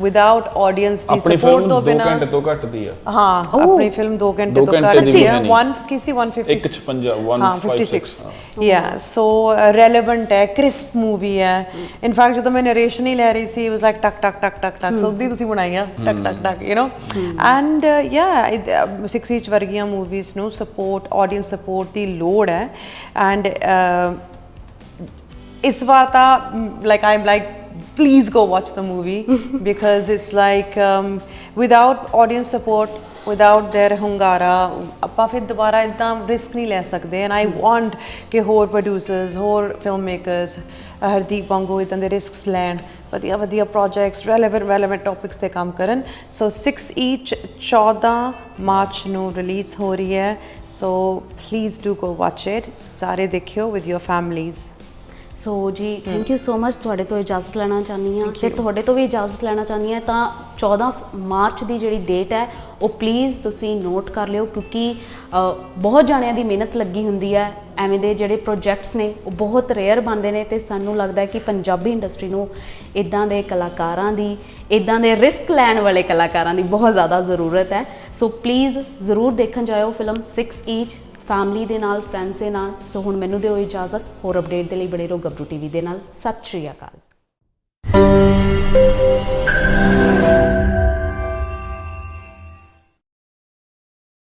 without audience ਦੀ ਆਪਣੀ ਫਿਲਮ 2 ਘੰਟੇ ਤੋਂ ਘੱਟ ਆ। ਹਾਂ ਆਪਣੀ ਫਿਲਮ 2 ਘੰਟੇ ਤੋਂ ਘੱਟ ਆ। 1 ਕਿਸੇ 150 156 156 ਯਾ ਸੋ ਰੈਲੇਵੈਂਟ ਹੈ। ਕ੍ਰਿਸਪ ਮੂਵੀ ਹੈ ਇਨ ਫੈਕਟ ਜਦੋਂ ਮੈਂ ਨਰੇਸ਼ਨ ਹੀ ਲੈ ਰਹੀ ਸੀ ਵਾਸ ਲਾਈਕ ਟਕ ਟਕ ਟਕ ਟਕ ਟਕ ਸੋਦੀ ਤੁਸੀਂ ਬਣਾਈਆਂ ਟਕ ਟਕ ਟਕ ਯੂ نو ਐਂਡ ਯਾ 6 ਇੰਚ ਵਰਗੀਆਂ ਮੂਵੀਜ਼ ਨੂੰ ਸਪੋਰਟ ਆਡੀਅנס ਸਪੋਰਟ ਦੀ ਲੋੜ ਹੈ। ਐਂਡ uh, ਇਸ ਵਾਰ ਤਾਂ like I like please go watch the movie because it's like um, without audience support without their hungara ਆਪਾਂ ਫਿਰ ਦੁਬਾਰਾ ਇਦਾਂ ਰਿਸਕ ਨਹੀਂ ਲੈ ਸਕਦੇ ਐਂਡ ਆਈ ਵਾਂਟ ਕਿ ਹੋਰ ਪ੍ਰੋਡਿਊਸਰਸ ਹੋਰ ਫਿਲਮ ਮੇਕਰਸ ਹਰਦੀਪ ਵਾਂਗੂ ਇਦਾਂ ਦੇ ਰਿਸਕਸ ਲੈਣ ਵਧੀਆ ਵਧੀਆ ਪ੍ਰੋਜੈਕਟਸ ਰੈਲੇਵੈਂਟ ਰੈਲੇਵੈਂਟ ਟੌਪਿਕਸ ਤੇ ਕੰਮ ਕਰਨ ਸੋ 6 ਈਚ 14 ਮਾਰਚ ਨੂੰ ਰਿਲੀਜ਼ ਹੋ ਰਹੀ ਹੈ so please do go watch it ਸਾਰੇ ਦੇਖਿਓ ਵਿਦ ਯੋਰ ਫੈਮਲੀਜ਼ ਸੋ ਜੀ ਥੈਂਕ ਯੂ ਸੋ ਮਚ ਤੁਹਾਡੇ ਤੋਂ ਇਜਾਜ਼ਤ ਲੈਣਾ ਚਾਹੁੰਦੀ ਹਾਂ ਤੇ ਤੁਹਾਡੇ ਤੋਂ ਵੀ ਇਜਾਜ਼ਤ ਲੈਣਾ ਚਾਹੁੰਦੀ ਹਾਂ। ਤਾਂ 14 ਮਾਰਚ ਦੀ ਜਿਹੜੀ ਡੇਟ ਹੈ ਉਹ ਪਲੀਜ਼ ਤੁਸੀਂ ਨੋਟ ਕਰ ਲਿਓ ਕਿਉਂਕਿ ਬਹੁਤ ਜਾਣਿਆਂ ਦੀ ਮਿਹਨਤ ਲੱਗੀ ਹੁੰਦੀ ਹੈ। ਐਵੇਂ ਦੇ ਜਿਹੜੇ ਪ੍ਰੋਜੈਕਟਸ ਨੇ ਉਹ ਬਹੁਤ ਰੇਅਰ ਬਣਦੇ ਨੇ ਤੇ ਸਾਨੂੰ ਲੱਗਦਾ ਹੈ ਕਿ ਪੰਜਾਬੀ ਇੰਡਸਟਰੀ ਨੂੰ ਇਦਾਂ ਦੇ ਕਲਾਕਾਰਾਂ ਦੀ ਇਦਾਂ ਦੇ ਰਿਸਕ ਲੈਣ ਵਾਲੇ ਕਲਾਕਾਰਾਂ ਦੀ ਬਹੁਤ ਜ਼ਿਆਦਾ ਜ਼ਰੂਰਤ ਹੈ। ਸੋ ਪਲੀਜ਼ ਜ਼ਰੂਰ ਦੇਖਣ ਜਾਇਓ ਫਿਲਮ 6 ਈਚ ਫੈਮਿਲੀ ਦੇ ਨਾਲ ਫਰੈਂਡਸ ਦੇ ਨਾਲ। ਸੋ ਹੁਣ ਮੈਨੂੰ ਦਿਓ ਇਜਾਜ਼ਤ। ਹੋਰ ਅਪਡੇਟ ਦੇ ਲਈ ਬੜੇ ਰਹੋ ਗੱਭਰੂ ਟੀਵੀ ਦੇ ਨਾਲ। ਸਤਿ ਸ਼੍ਰੀ ਅਕਾਲ।